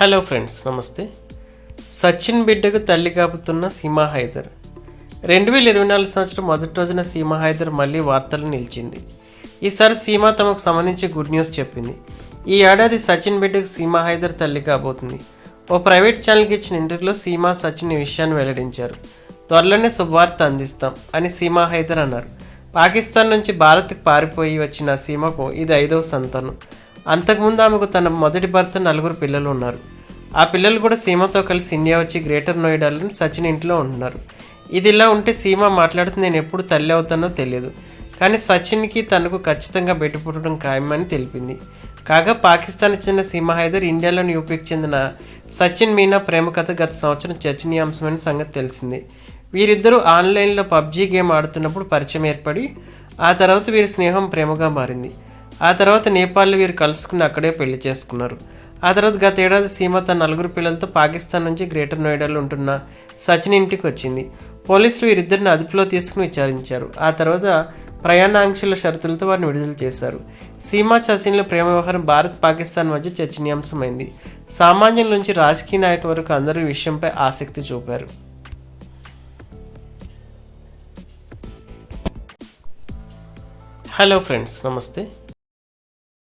Hello friends నమస్తే. సచిన్ బిడ్డకు తల్లి కాపుతున్న సీమా హైదర్. రెండు వేల ఇరవై నాలుగు సంవత్సరం మొదటి రోజున సీమా హైదర్ మళ్ళీ వార్తలు నిలిచింది. ఈసారి సీమా తమకు సంబంధించి గుడ్ న్యూస్ చెప్పింది. ఈ ఏడాది సచిన్ బిడ్డకు సీమా హైదర్ తల్లి కాబోతుంది. ఓ ప్రైవేట్ ఛానల్కి ఇచ్చిన ఇంటర్వ్యూలో సీమా సచిన్ ఈ విషయాన్ని వెల్లడించారు. త్వరలోనే శుభవార్త అందిస్తాం అని సీమా హైదర్ అన్నారు. పాకిస్తాన్ నుంచి భారత్కి పారిపోయి వచ్చిన సీమకు ఇది ఐదవ సంతానం. అంతకుముందు ఆమెకు తన మొదటి భర్త నలుగురు పిల్లలు ఉన్నారు. ఆ పిల్లలు కూడా సీమతో కలిసి ఇండియా వచ్చి గ్రేటర్ నోయిడాలోని సచిన్ ఇంట్లో ఉంటున్నారు. ఇది ఇలా ఉంటే సీమ మాట్లాడుతూ నేను ఎప్పుడు తల్లి అవుతానో తెలియదు. కానీ సచిన్కి తనకు ఖచ్చితంగా బెట్టు పుట్టడం ఖాయమని తెలిపింది. కాగా పాకిస్తాన్ చెందిన సీమ హైదర్ ఇండియాలోని యూపీకి చెందిన సచిన్ మీనా ప్రేమ కథ గత సంవత్సరం చర్చనీయాంశమైన సంగతి తెలిసింది. వీరిద్దరూ ఆన్లైన్లో పబ్జీ గేమ్ ఆడుతున్నప్పుడు పరిచయం ఏర్పడి ఆ తర్వాత వీరి స్నేహం ప్రేమగా మారింది. ఆ తర్వాత నేపాల్లో వీరు కలుసుకుని అక్కడే పెళ్ళి చేసుకున్నారు. ఆ తర్వాత గత ఏడాది సీమ తన నలుగురు పిల్లలతో పాకిస్తాన్ నుంచి గ్రేటర్ నోయిడాలో ఉంటున్న సచిన్ ఇంటికి వచ్చింది. పోలీసులు వీరిద్దరిని అదుపులో తీసుకుని విచారించారు. ఆ తర్వాత ప్రయాణాంక్షల షరతులతో వారిని విడుదల చేశారు. సీమా సచిన్ల ప్రేమ వ్యవహారం భారత్ పాకిస్తాన్ మధ్య చర్చనీయాంశమైంది. సామాన్యుల నుంచి రాజకీయ నాయకుల వరకు అందరూ ఈ విషయంపై ఆసక్తి చూపారు. హలో ఫ్రెండ్స్ నమస్తే.